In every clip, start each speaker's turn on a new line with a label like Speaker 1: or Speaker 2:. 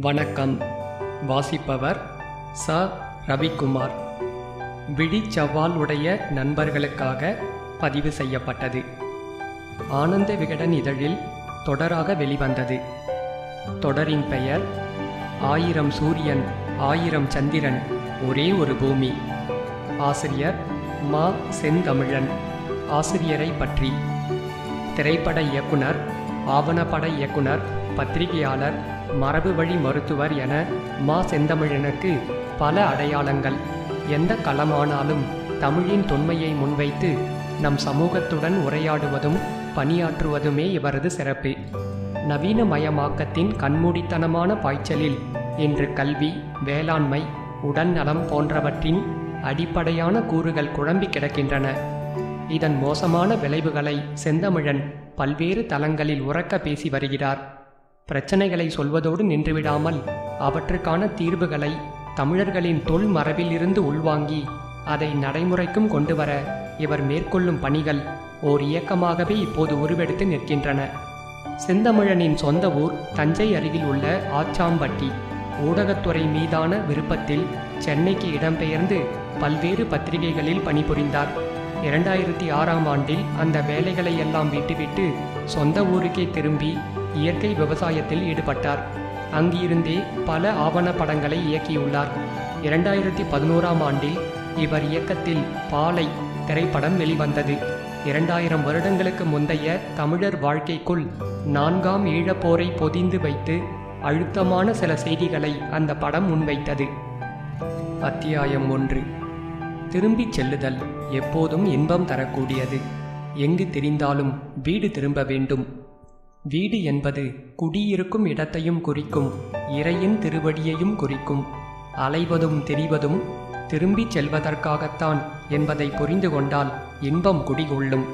Speaker 1: வணக்கம். வாசிப்பவர் ச. ரவிக்குமார். விழிச்சவ்வால் உடைய நண்பர்களுக்காக பதிவு செய்யப்பட்டது. ஆனந்த விகடன் இதழில் தொடராக வெளிவந்தது. தொடரின் பெயர் ஆயிரம் சூரியன் ஆயிரம் சந்திரன் ஒரே ஒரு பூமி. ஆசிரியர் மா. செந்தமிழன். ஆசிரியரை பற்றி. திரைப்பட இயக்குனர் ஆவணப்பட இயக்குனர் பத்திரிகையாளர் மரபு வழி மருத்துவர் என மா. செந்தமிழனுக்கு பல அடையாளங்கள். எந்த களமானாலும் தமிழின் தொன்மையை முன்வைத்து நம் சமூகத்துடன் உரையாடுவதும் பணியாற்றுவதுமே இவரது சிறப்பு. நவீனமயமாக்கத்தின் கண்மூடித்தனமான பாய்ச்சலில் இன்று கல்வி வேளாண்மை உடல்நலம் போன்றவற்றின் அடிப்படையான கூறுகள் குழம்பி கிடக்கின்றன. இதன் மோசமான விளைவுகளை செந்தமிழன் பல்வேறு தளங்களில் உறக்க பேசி வருகிறார். பிரச்சனைகளை சொல்வதோடு நின்றுவிடாமல் அவற்றுக்கான தீர்வுகளை தமிழர்களின் தொல் மரபிலிருந்து உள்வாங்கி அதை நடைமுறைக்கும் கொண்டு வர இவர் மேற்கொள்ளும் பணிகள் ஓர் இயக்கமாகவே இப்போது உருவெடுத்து நிற்கின்றன. செந்தமிழனின் சொந்த ஊர் தஞ்சை அருகில் உள்ள ஆச்சாம்பட்டி ஊடகத்துறை மீதான விருப்பத்தில் சென்னைக்கு இடம்பெயர்ந்து பல்வேறு பத்திரிகைகளில் பணிபுரிந்தார். இரண்டாயிரத்தி ஆறாம் ஆண்டில் அந்த வேலைகளை எல்லாம் விட்டுவிட்டு சொந்த ஊருக்கே திரும்பி இயற்கை விவசாயத்தில் ஈடுபட்டார். அங்கிருந்தே பல ஆவணப்படங்களை இயக்கியுள்ளார். இரண்டாயிரத்தி பதினோராம் ஆண்டில் இவர் இயக்கத்தில் பாலை திரைப்படம் வெளிவந்தது. இரண்டாயிரம் வருடங்களுக்கு முந்தைய தமிழர் வாழ்க்கைக்குள் நான்காம் ஈழப்போரை பொதிந்து வைத்து அழுத்தமான சில செய்திகளை அந்த படம் முன்வைத்தது. அத்தியாயம் ஒன்று. திரும்பிச் செல்லுதல் எப்போதும் இன்பம் தரக்கூடியது. எங்கு திரிந்தாலும் வீடு திரும்ப வேண்டும். வீடு என்பது குடியிருக்கும் இடத்தையும் குறிக்கும் இறையின் திருவடியையும் குறிக்கும். அலைவதும் தெரிவதும் திரும்பிச் செல்வதற்காகத்தான் என்பதை புரிந்து கொண்டால் இன்பம் குடிகொள்ளும்.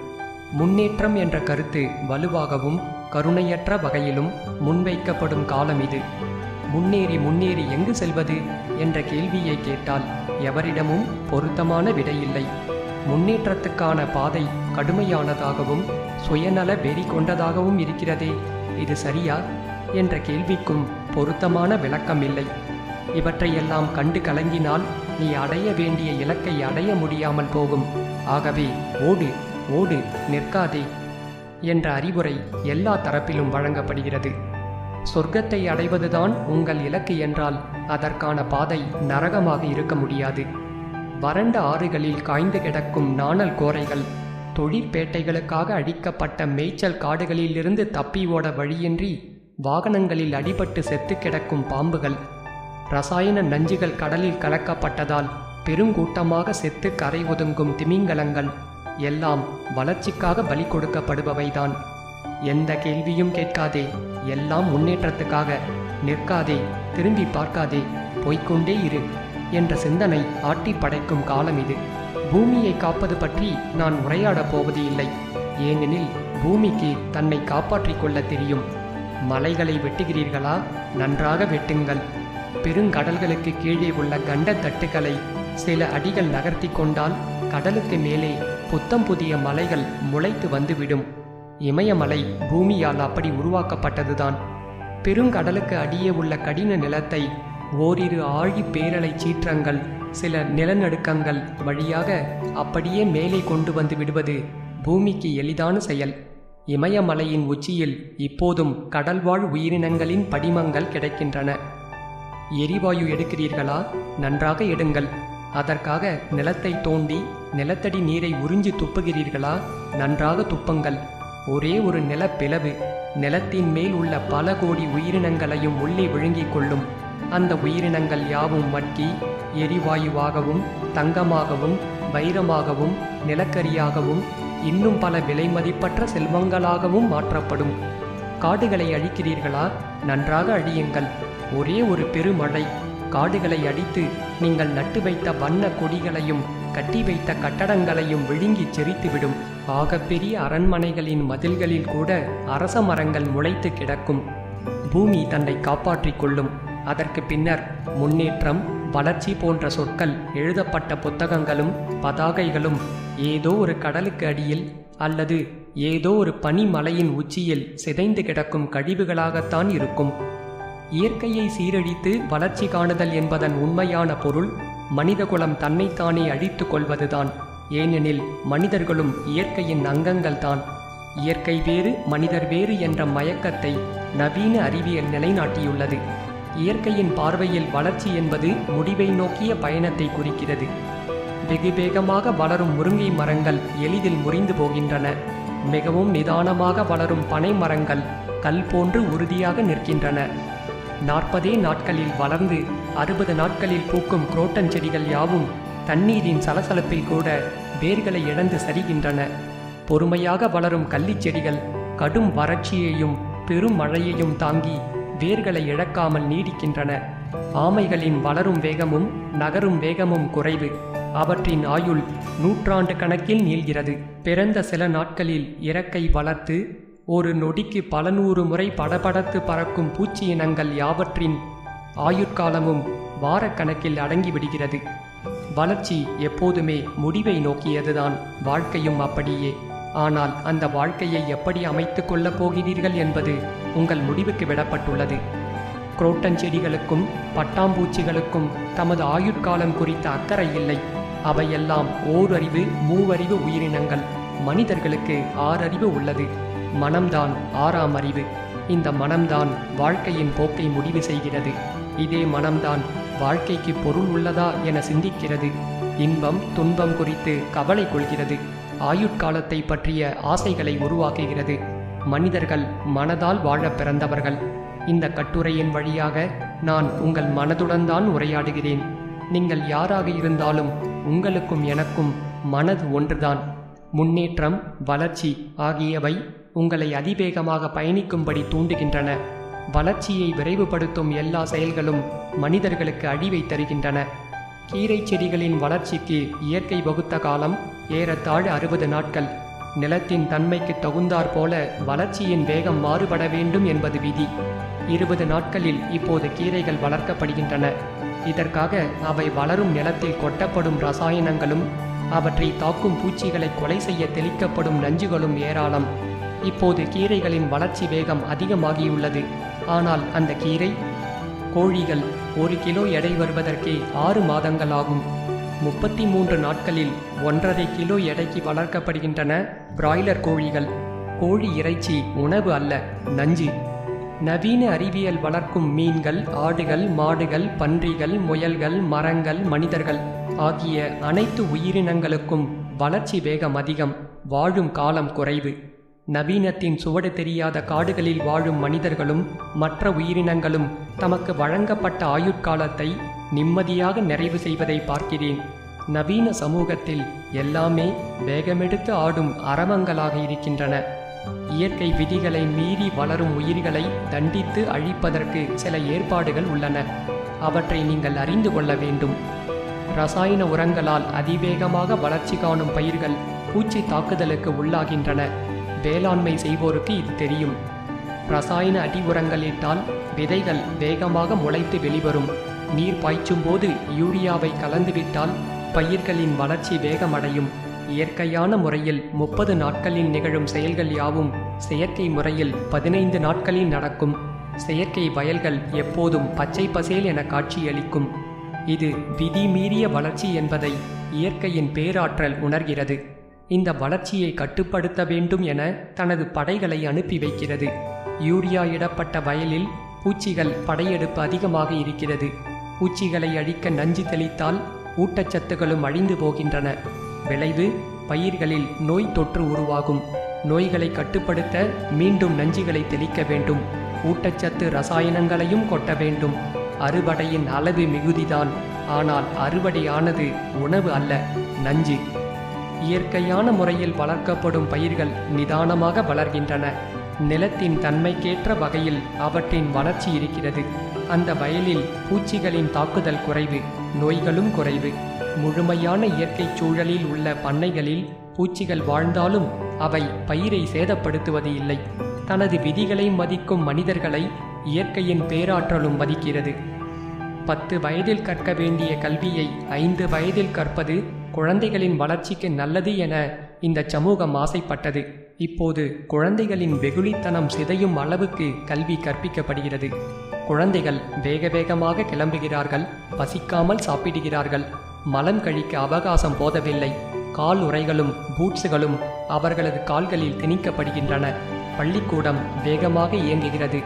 Speaker 1: முன்னேற்றம் என்ற கருத்து வலுவாகவும் கருணையற்ற வகையிலும் முன்வைக்கப்படும் காலம் இது. முன்னேறி முன்னேறி எங்கு செல்வது என்ற கேள்வியை கேட்டால் எவரிடமும் பொருத்தமான விடையில்லை முன்னேற்றத்துக்கான பாதை கடுமையானதாகவும் சுயநல வெறி கொண்டதாகவும் இருக்கிறதே. இது சரியா? என்ற கேள்விக்கும் பொருத்தமான விளக்கம் இல்லை இவற்றையெல்லாம் கண்டு கலங்கினால் நீ அடைய வேண்டிய இலக்கை அடைய முடியாமல் போகும். ஆகவே ஓடு ஓடு நிற்காதே என்ற அறிவுரை எல்லா தரப்பிலும் வழங்கப்படுகிறது. சொர்க்கத்தை அடைவதுதான் உங்கள் இலக்கு என்றால் அதற்கான பாதை நரகமாக இருக்க முடியாது. வறண்ட ஆறுகளில் காய்ந்து கிடக்கும் நாணல் கோரைகள் தொழிற்பேட்டைகளுக்காக அழிக்கப்பட்ட மேய்ச்சல் காடுகளிலிருந்து தப்பி ஓட வழியின்றி வாகனங்களில் அடிபட்டு செத்து கிடக்கும் பாம்புகள். ரசாயன நஞ்சுகள் கடலில் கலக்கப்பட்டதால் பெருங்கூட்டமாக செத்து கரை ஒதுங்கும் திமிங்கலங்கள் எல்லாம் வளர்ச்சிக்காக பலி கொடுக்கப்படுபவைதான். எந்த கேள்வியும் கேட்காதே எல்லாம் முன்னேற்றத்துக்காக நிற்காதே திரும்பி பார்க்காதே போய்க்கொண்டே இரு என்ற சிந்தனை ஆட்டி படைக்கும் காலம் இது. பூமியை காப்பது பற்றி நான் உரையாடப் போவது இல்லை ஏனெனில் பூமிக்கு தன்னை காப்பாற்றிக் கொள்ள தெரியும். மலைகளை வெட்டுகிறீர்களா? நன்றாக வெட்டுங்கள். பெருங்கடல்களுக்கு கீழே உள்ள கண்ட தட்டுகளை சில அடிகள் நகர்த்தி கொண்டால் கடலுக்கு மேலே புத்தம் புதிய மலைகள் முளைத்து வந்துவிடும். இமயமலை பூமியால் அப்படி உருவாக்கப்பட்டதுதான். பெருங்கடலுக்கு அடியே உள்ள கடின நிலத்தை ஓரிரு ஆழி பேரலை சீற்றங்கள் சில நிலநடுக்கங்கள் வழியாக அப்படியே மேலே கொண்டு வந்து விடுவது பூமிக்கு எளிதான செயல். இமயமலையின் உச்சியில் இப்போதும் கடல்வாழ் உயிரினங்களின் படிமங்கள் கிடைக்கின்றன. எரிவாயு எடுக்கிறீர்களா? நன்றாக எடுங்கள். அதற்காக நிலத்தை தோண்டி நிலத்தடி நீரை உறிஞ்சி துப்புகிறீர்களா? நன்றாக துப்புங்கள். ஒரே ஒரு நிலப்பிளவு. நிலத்தின் மேல் உள்ள பல கோடி உயிரினங்களையும் உள்ளே விழுங்கிக் கொள்ளும். அந்த உயிரினங்கள் யாவும் மட்கி எரிவாயுவாகவும் தங்கமாகவும் வைரமாகவும் நிலக்கரியாகவும் இன்னும் பல விலைமதிப்பற்ற செல்வங்களாகவும் மாற்றப்படும். காடுகளை அழிக்கிறீர்களா? நன்றாக அழியுங்கள். ஒரே ஒரு பெருமழை காடுகளை அடித்து நீங்கள் நட்டு வைத்த வண்ண கொடிகளையும் கட்டி வைத்த கட்டடங்களையும் விழுங்கிச் செறித்துவிடும். ஆகப்பெரிய அரண்மனைகளின் மதில்களில் கூட அரச மரங்கள் முளைத்து கிடக்கும். பூமி தன்னை காப்பாற்றிக் கொள்ளும். அதற்கு பின்னர் முன்னேற்றம் வளர்ச்சி போன்ற சொற்கள் எழுதப்பட்ட புத்தகங்களும் பதாகைகளும் ஏதோ ஒரு கடலுக்கு அடியில் அல்லது ஏதோ ஒரு பனிமலையின் உச்சியில் சிதைந்து கிடக்கும் கழிவுகளாகத்தான் இருக்கும். இயற்கையை சீரழித்து வளர்ச்சி காணுதல் என்பதன் உண்மையான பொருள் மனிதகுலம் தன்னைத்தானே அழித்து கொள்வதுதான். ஏனெனில் மனிதர்களும் இயற்கையின் அங்கங்கள்தான் இயற்கை வேறு மனிதர் வேறு என்ற மயக்கத்தை நவீன அறிவியல் நிலைநாட்டியுள்ளது. இயற்கையின் பார்வையில் வளர்ச்சி என்பது முடிவை நோக்கிய பயணத்தை குறிக்கிறது. வெகு வேகமாக வளரும் முருங்கை மரங்கள் எளிதில் முறிந்து போகின்றன. மிகவும் நிதானமாக வளரும் பனை மரங்கள் கல் போன்று உறுதியாக நிற்கின்றன. நாற்பதே நாட்களில் வளர்ந்து அறுபது நாட்களில் பூக்கும் குரோட்டன் செடிகள் யாவும் தண்ணீரின் சலசலப்பில் கூட வேர்களை இழந்து சரிகின்றன. பொறுமையாக வளரும் கள்ளிச் செடிகள் கடும் வறட்சியையும் பெரும் மழையையும் தாங்கி வேர்களை இழக்காமல் நீடிக்கின்றன. ஆமைகளின் வளரும் வேகமும் நகரும் வேகமும் குறைவு. அவற்றின் ஆயுள் நூற்றாண்டு கணக்கில் நீள்கிறது. பிறந்த சில நாட்களில் இறக்கை வளர்த்து ஒரு நொடிக்கு பல நூறு முறை படபடத்து பறக்கும் பூச்சி இனங்கள் யாவற்றின் ஆயுட்காலமும் வாரக்கணக்கில் அடங்கிவிடுகிறது. வளர்ச்சி எப்போதுமே முடிவை நோக்கியதுதான். வாழ்க்கையும் அப்படியே. ஆனால் அந்த வாழ்க்கையை எப்படி அமைத்து கொள்ளப் போகிறீர்கள் என்பது உங்கள் முடிவுக்கு விடப்பட்டுள்ளது. குரோட்டன் செடிகளுக்கும் பட்டாம்பூச்சிகளுக்கும் தமது ஆயுட்காலம் குறித்த அக்கறை இல்லை. அவையெல்லாம் ஓரறிவு மூவறிவு உயிரினங்கள். மனிதர்களுக்கு ஆறறிவு உள்ளது. மனம்தான் ஆறாம் அறிவு. இந்த மனம்தான் வாழ்க்கையின் போக்கை முடிவு செய்கிறது. இதே மனம்தான் வாழ்க்கைக்கு பொருள் உள்ளதா என சிந்திக்கிறது. இன்பம் துன்பம் குறித்து கவலை கொள்கிறது. ஆயுட்காலத்தை பற்றிய ஆசைகளை உருவாக்குகிறது. மனிதர்கள் மனதால் வாழ பிறந்தவர்கள். இந்த கட்டுரையின் வழியாக நான் உங்கள் மனதுடன் தான் உரையாடுகிறேன். நீங்கள் யாராக இருந்தாலும் உங்களுக்கும் எனக்கும் மனது ஒன்றுதான். முன்னேற்றம் வளர்ச்சி ஆகியவை உங்களை அதிவேகமாக பயணிக்கும்படி தூண்டுகின்றன. வளர்ச்சியை விரைவுபடுத்தும் எல்லா செயல்களும் மனிதர்களுக்கு அழிவை தருகின்றன. கீரை செடிகளின் வளர்ச்சிக்கு இயற்கை வகுத்த காலம் ஏறத்தாழ் அறுபது நாட்கள். நிலத்தின் தன்மைக்கு தகுந்தாற் போல வளர்ச்சியின் வேகம் மாறுபட வேண்டும் என்பது விதி. இருபது நாட்களில் இப்போது கீரைகள் வளர்க்கப்படுகின்றன. இதற்காக அவை வளரும் நிலத்தில் கொட்டப்படும் ரசாயனங்களும் அவற்றை தாக்கும் பூச்சிகளை கொலை செய்ய தெளிக்கப்படும் நஞ்சுகளும் ஏராளம். இப்போது கீரைகளின் வளர்ச்சி வேகம் அதிகமாகியுள்ளது. ஆனால் அந்த கீரை கோழிகள் ஒரு கிலோ எடை வருவதற்கே ஆறு மாதங்கள் ஆகும் முப்பத்தி மூன்று நாட்களில் ஒன்றரை கிலோ எடைக்கு வளர்க்கப்படுகின்றன பிராய்லர் கோழிகள். கோழி இறைச்சி உணவு அல்ல நஞ்சு. நவீன அறிவியல் வளர்க்கும் மீன்கள் ஆடுகள் மாடுகள் பன்றிகள் முயல்கள் மரங்கள் மனிதர்கள் ஆகிய அனைத்து உயிரினங்களுக்கும் வளர்ச்சி வேகம் அதிகம் வாழும் காலம் குறைவு. நவீனத்தின் சுவடு தெரியாத காடுகளில் வாழும் மனிதர்களும் மற்ற உயிரினங்களும் தமக்கு வழங்கப்பட்ட ஆயுட்காலத்தை நிம்மதியாக நிறைவு செய்வதை பார்க்கிறேன். நவீன சமூகத்தில் எல்லாமே வேகமெடுத்து ஆடும் அரவங்களாக இருக்கின்றன. இயற்கை விதிகளை மீறி வளரும் உயிர்களை தண்டித்து அழிப்பதற்கு சில ஏற்பாடுகள் உள்ளன. அவற்றை நீங்கள் அறிந்து கொள்ள வேண்டும். ரசாயன உரங்களால் அதிவேகமாக வளர்ச்சி காணும் பயிர்கள் பூச்சி தாக்குதலுக்கு உள்ளாகின்றன. வேளாண்மை செய்வோருக்கு இது தெரியும். ரசாயன அடி உரங்களிட்டால் விதைகள் வேகமாக முளைத்து வெளிவரும். நீர் பாய்ச்சும் போது யூரியாவை கலந்துவிட்டால் பயிர்களின் வளர்ச்சி வேகமடையும். இயற்கையான முறையில் முப்பது நாட்களில் நிகழும் செயல்கள் யாவும் செயற்கை முறையில் பதினைந்து நாட்களில் நடக்கும். செயற்கை வயல்கள் எப்போதும் பச்சை பசேல் என காட்சியளிக்கும். இது விதி மீறிய வளர்ச்சி என்பதை இயற்கையின் பேராற்றல் உணர்கிறது. இந்த வளர்ச்சியை கட்டுப்படுத்த வேண்டும் என தனது படைகளை அனுப்பி வைக்கிறது. யூரியா இடப்பட்ட வயலில் பூச்சிகள் படையெடுப்பு அதிகமாக இருக்கிறது. பூச்சிகளை அழிக்க நஞ்சு தெளித்தால் ஊட்டச்சத்துகளும் அழிந்து போகின்றன. விளைவு பயிர்களில் நோய் தொற்று உருவாகும். நோய்களை கட்டுப்படுத்த மீண்டும் நஞ்சுகளை தெளிக்க வேண்டும். ஊட்டச்சத்து ரசாயனங்களையும் கொட்ட வேண்டும். அறுவடையின் அளவு மிகுதிதான். ஆனால் அறுவடையானது உணவு அல்ல நஞ்சு. இயற்கையான முறையில் வளர்க்கப்படும் பயிர்கள் நிதானமாக வளர்கின்றன. நிலத்தின் தன்மைக்கேற்ற வகையில் அவற்றின் வளர்ச்சி இருக்கிறது. அந்த வயலில் பூச்சிகளின் தாக்குதல் குறைவு நோய்களும் குறைவு. முழுமையான இயற்கை சூழலில் உள்ள பண்ணைகளில் பூச்சிகள் வாழ்ந்தாலும் அவை பயிரை சேதப்படுத்துவது இல்லை. தனது விதிகளை மதிக்கும் மனிதர்களை இயற்கையின் பேராற்றலும் மதிக்கிறது. பத்து வயதில் கற்க வேண்டிய கல்வியை ஐந்து வயதில் கற்பது குழந்தைகளின் வளர்ச்சிக்கு நல்லது என இந்த சமூகம் ஆசைப்பட்டது. இப்போது குழந்தைகளின் வெகுளித்தனம் சிதையும் அளவுக்கு கல்வி கற்பிக்கப்படுகிறது. குழந்தைகள் வேக வேகமாக கிளம்புகிறார்கள் பசிக்காமல் சாப்பிடுகிறார்கள் மலம் கழிக்க அவகாசம் போதவில்லை கால் உரைகளும் பூட்ஸுகளும் அவர்களது கால்களில் திணிக்கப்படுகின்றன. பள்ளிக்கூடம் வேகமாக இயங்குகிறது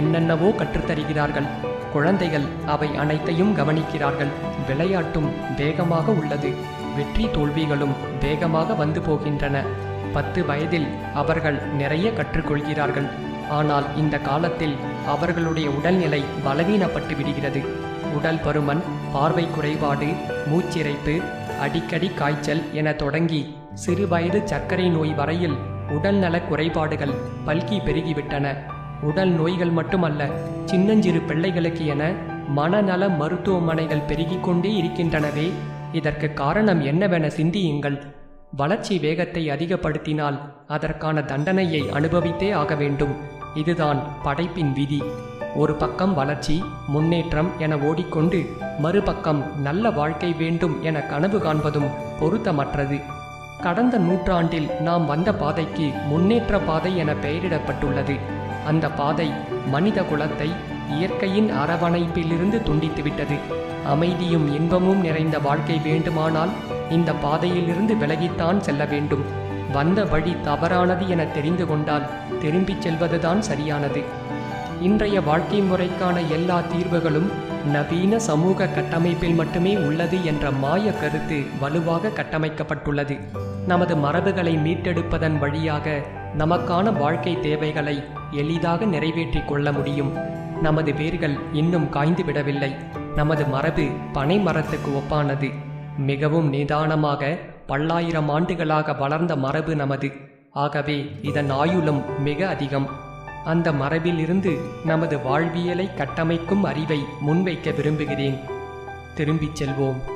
Speaker 1: என்னென்னவோ கற்றுத்தருகிறார்கள். குழந்தைகள் அவை அனைத்தையும் கவனிக்கிறார்கள் விளையாட்டும் வேகமாக உள்ளது. வெற்றி தோல்விகளும் வேகமாக வந்து போகின்றன. பத்து வயதில் அவர்கள் நிறைய கற்றுக்கொள்கிறார்கள். ஆனால் இந்த காலத்தில் அவர்களுடைய உடல்நிலை பலவீனப்பட்டு விடுகிறது. உடல் பருமன் பார்வை குறைபாடு மூச்சிறைப்பு அடிக்கடி காய்ச்சல் என தொடங்கி சிறுவயது சர்க்கரை நோய் வரையில் உடல்நலக் குறைபாடுகள் பல்கி பெருகிவிட்டன. உடல் நோய்கள் மட்டுமல்ல சின்னஞ்சிறு பிள்ளைகளுக்கு என மனநல மருத்துவமனைகள் பெருகிக் கொண்டே இருக்கின்றனவே. இதற்கு காரணம் என்னவென சிந்தியுங்கள். வளர்ச்சி வேகத்தை அதிகப்படுத்தினால் அதற்கான தண்டனையை அனுபவித்தே ஆக வேண்டும். இதுதான் படைப்பின் விதி. ஒரு பக்கம் வளர்ச்சி முன்னேற்றம் என ஓடிக்கொண்டு மறுபக்கம் நல்ல வாழ்க்கை வேண்டும் என கனவு காண்பதும் பொருத்தமற்றது. கடந்த நூற்றாண்டில் நாம் வந்த பாதைக்கு முன்னேற்ற பாதை என பெயரிடப்பட்டுள்ளது. அந்த பாதை மனித குலத்தை இயற்கையின் அரவணைப்பிலிருந்து துண்டித்துவிட்டது. அமைதியும் இன்பமும் நிறைந்த வாழ்க்கை வேண்டுமானால் இந்த பாதையிலிருந்து விலகித்தான் செல்ல வேண்டும். வந்த வழி தவறானது என தெரிந்து கொண்டால் திரும்பிச் செல்வதுதான் சரியானது. இன்றைய வாழ்க்கை முறைக்கான எல்லா தீர்வுகளும் நவீன சமூக கட்டமைப்பில் மட்டுமே உள்ளது என்ற மாய கருத்து வலுவாக கட்டமைக்கப்பட்டுள்ளது. நமது மரபுகளை மீட்டெடுப்பதன் வழியாக நமக்கான வாழ்க்கை தேவைகளை எளிதாக நிறைவேற்றிக் கொள்ள முடியும். நமது வேர்கள் இன்னும் காய்ந்து விடவில்லை. நமது மரபு பனை மரத்துக்கு ஒப்பானது. மிகவும் நிதானமாக பல்லாயிரம் ஆண்டுகளாக வளர்ந்த மரபு நமது. ஆகவே இதன் ஆயுளும் மிக அதிகம். அந்த மரபிலிருந்து நமது வாழ்வியலை கட்டமைக்கும் அறிவை முன்வைக்க விரும்புகிறேன். திரும்பிச் செல்வோம்.